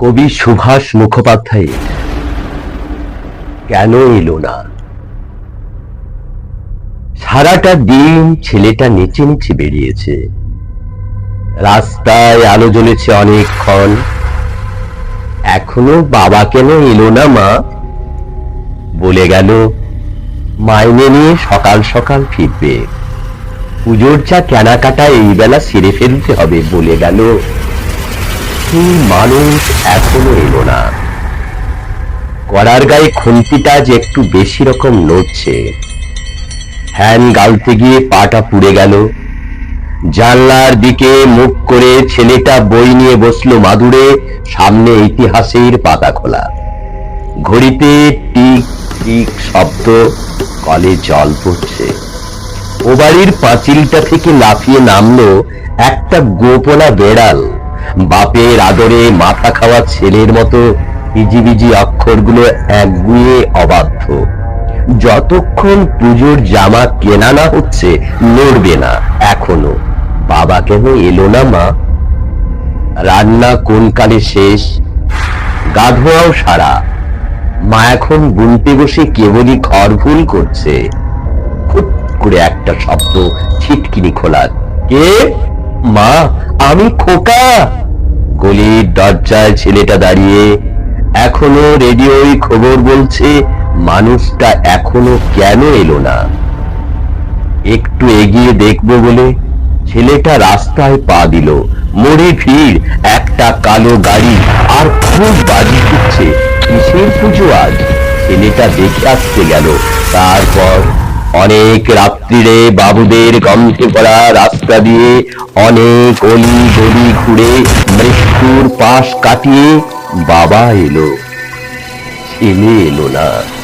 কবি সুভাষ মুখোপাধ্যায়ের কেন এলো না? সারাটা দিন ছেলেটা নেচে নেচে বেরিয়েছে। রাস্তায় আলো জ্বলেছে অনেকক্ষণ। এখনও বাবা কেন এলো না মা? বলে গেল, মাইনে নিয়ে সকাল সকাল ফিরবে। পুজোর যা কেনাকাটা এই বেলা সেরে ফেলতে হবে, বলে গেল। সেই মানুষ এখনও এলো না। করার গায়ে খুন্তিটা যে একটু বেশি রকম নড়ছে। ফ্যান গালতে গিয়ে পাটা পুড়ে গেল। জানলার দিকে মুখ করে ছেলেটা বই নিয়ে বসল মাদুরে, সামনে ইতিহাসের পাতা খোলা ঘড়িতে টিক টিক শব্দ, কলে জল পড়ছে। ও বাড়ির পাঁচিলটা থেকে লাফিয়ে নামলো একটা গোপনা বেড়াল। বাপের আদরে মাথা খাওয়া ছেলের মতো ইজিবিজি অক্ষরগুলো একগুয়ে অবাধ্য। যতক্ষণ পুজোর জামা কেনা না হচ্ছে, নড়বে না এখনও। বাবা কেন এলো না, মা। রান্না কোন কালে শেষ? গা ধোয়াও সারা। মা এখন বুনতে বসে কেবলই ঘর ভুল করছে। ফুট করে একটা শব্দ ছিটকিনি খোলার। কে? মা আমি খোকা। গলির দরজায় ছেলেটা দাঁড়িয়ে এখনও রেডিওই খবর বলছে, মানুষটা এখনও কেন এলো না? একটু এগিয়ে দেখব বলে ছেলেটা রাস্তায় পা দিল। মোড়ে ভিড়, একটা কালো গাড়ি, আর খুব বাজি উঠছে কিসের পুজো আজ? ছেলেটা দেখে আসতে গেল। তারপর অনেক রাত্রিরে বাবুদের গন্ধে পড়া রাস্তা দিয়ে অনেক অলি গলি ঘুরে মৃত্যুর পাশ কাটিয়ে বাবা এলো। ছেলে এলো না।